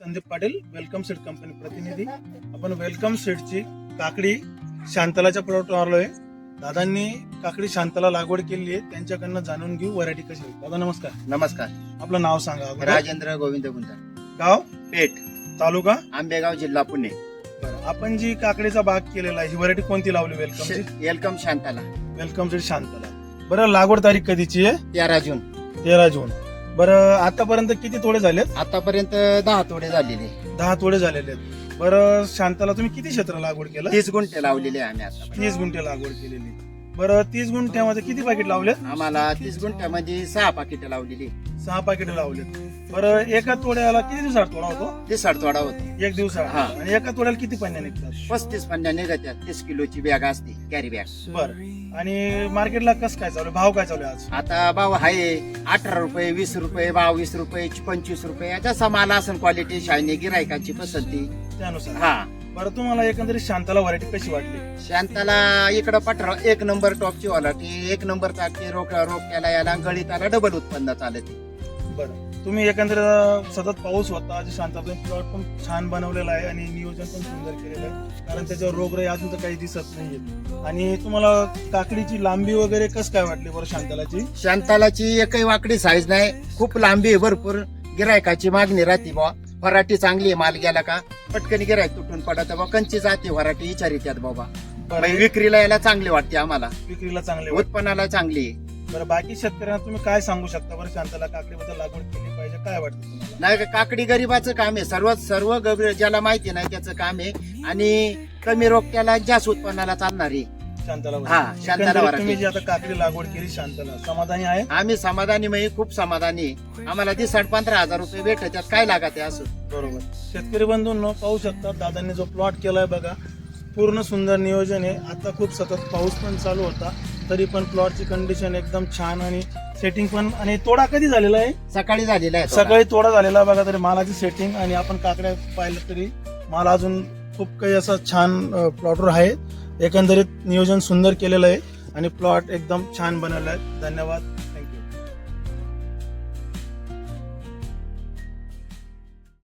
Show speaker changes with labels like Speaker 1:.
Speaker 1: Sandeep Patil welcome seed company प्रतिनिधी. आपण welcome सीडची काकडी शांतलाच्या प्लॉटवर आलोय. दादांनी काकडी शांतला लागवड केली आहे. त्यांच्याकडनं जाणून घेऊ व्हरायटी कशी आहे. दादा नमस्कार.
Speaker 2: नमस्कार.
Speaker 1: आपलं नाव सांगा अगोदर.
Speaker 2: राजेंद्र गोविंद गुंजा
Speaker 1: गाव?
Speaker 2: पेठ.
Speaker 1: तालुका?
Speaker 2: आंबेगाव जिल्हा पुणे.
Speaker 1: बरं. आपण जी काकडीचा बाग केलेला आहे ही व्हरायटी कोणती लावली welcome
Speaker 2: welcome Shantala.
Speaker 1: Welcome seed Shantala. बरं लागवड तारीख कधीची आहे?
Speaker 2: तेरा जून.
Speaker 1: तेरा जून. बरं आतापर्यंत किती तोडे झालेत?
Speaker 2: आतापर्यंत दहा तोडे झालेले.
Speaker 1: दहा तोडे झालेले आहेत. बरं शांताला तुम्ही किती क्षेत्र लागवड केलं?
Speaker 2: तीस गुंठे लावलेले आम्ही आता
Speaker 1: तीस गुंठे लागवड केलेली. बरं तीस गुंठ्यामध्ये किती पाकिट लावले
Speaker 2: आम्हाला तीस गुंठ्यामध्ये सहा पाकिट लावलेली.
Speaker 1: सहा पाकिट लावलेत. बरं एका तोड्याला किती दिवसात तोडा होतो?
Speaker 2: ती तोडा होती.
Speaker 1: एक दिवसात.
Speaker 2: हा.
Speaker 1: आणि एका तोड्याला किती पाण्या निघतात?
Speaker 2: पस्तीस पन्न्या निघत्यात तीस किलोची बॅग असते कॅरी बॅग
Speaker 1: बरं. आणि मार्केटला कसं काय चालू आहे? भाव काय चालू आहे आज?
Speaker 2: आता भाव आहे अठरा रुपये वीस रुपये बावीस रुपये पंचवीस रुपये. जसा माल असेल क्वालिटी शायनी गिरायकाची पसंती.
Speaker 1: त्यानुसार.
Speaker 2: हा.
Speaker 1: बरं तुम्हाला एकंदरीत शांताला व्हरायटी कशी वाटली?
Speaker 2: शांताला इकडं पठरा एक नंबर टॉपची वालाटी एक नंबर चालते रोक रोक्याला याला गळीताला डबल उत्पन्न चालते
Speaker 1: बरं. तुम्ही एकंदरीत सतत पाऊस होता जे शांता प्लॉट पण छान बनवलेला आहे आणि नियोजन पण सुंदर केलेलं आहे. कारण त्याच्यावर रोगराई अजून तर काही दिसत नाहीये. आणि तुम्हाला काकडीची लांबी वगैरे कसं काय वाटली बरं शांतालाची?
Speaker 2: शांतालाची एकही वाकडी साईज नाही. खूप लांबी आहे भरपूर. गिरायकाची मागणी राहते बा वराठी चांगली आहे माल गेला का? पटकन गिरायक तुटून पडत बा कंची जाते वराठी विचारित्यात बाबा. विक्रीला यायला चांगली वाटते आम्हाला.
Speaker 1: विक्रीला चांगले.
Speaker 2: उत्पन्नाला चांगली आहे.
Speaker 1: बरं बाकी शेतकऱ्यांना तुम्ही काय सांगू शकता? बरं शांताला काकडीबद्दल लागवड केली पाहिजे काय वाटतं तुम्हाला?
Speaker 2: नाही का, काकडी गरीबाचं काम आहे. सर्व सर्व गरीब ज्याला माहिती नाही त्याचं काम आहे. आणि कमी रोक्याला जास्त उत्पन्नाला चालणार आहे.
Speaker 1: शांताला
Speaker 2: हा,
Speaker 1: वगैरे.
Speaker 2: शांताला
Speaker 1: एकंदरीत
Speaker 2: वगैरे.
Speaker 1: तुम्ही जी आता काकडी लागवड केली शांताला समाधानी आहे?
Speaker 2: आम्ही समाधानी म्हणजे खूप समाधानी आहे. आम्हाला ती साठ पंधरा हजार रुपये भेटत त्यात काय लागत आहे असं?
Speaker 1: बरोबर. शेतकरी बंधूंनो पाहू शकता दादांनी जो प्लॉट केलाय बघा पूर्ण सुंदर नियोजन आहे. आता खूप सतत पाऊस पण चालू होता. तरी पण प्लॉटची कंडिशन एकदम छान आणि सेटिंग पण आणि तोडा कधी झालेला आहे?
Speaker 2: सकाळी झालेला आहे.
Speaker 1: सकाळी तोडा झालेला बघा तरी मालाची सेटिंग आणि आपण काकड्या पाहिलं तरी माल अजून खूप काही असं छान प्लॉटवर आहे. एकंदरीत नियोजन सुंदर केलेलं आहे आणि प्लॉट एकदम छान बनवलं आहे. धन्यवाद.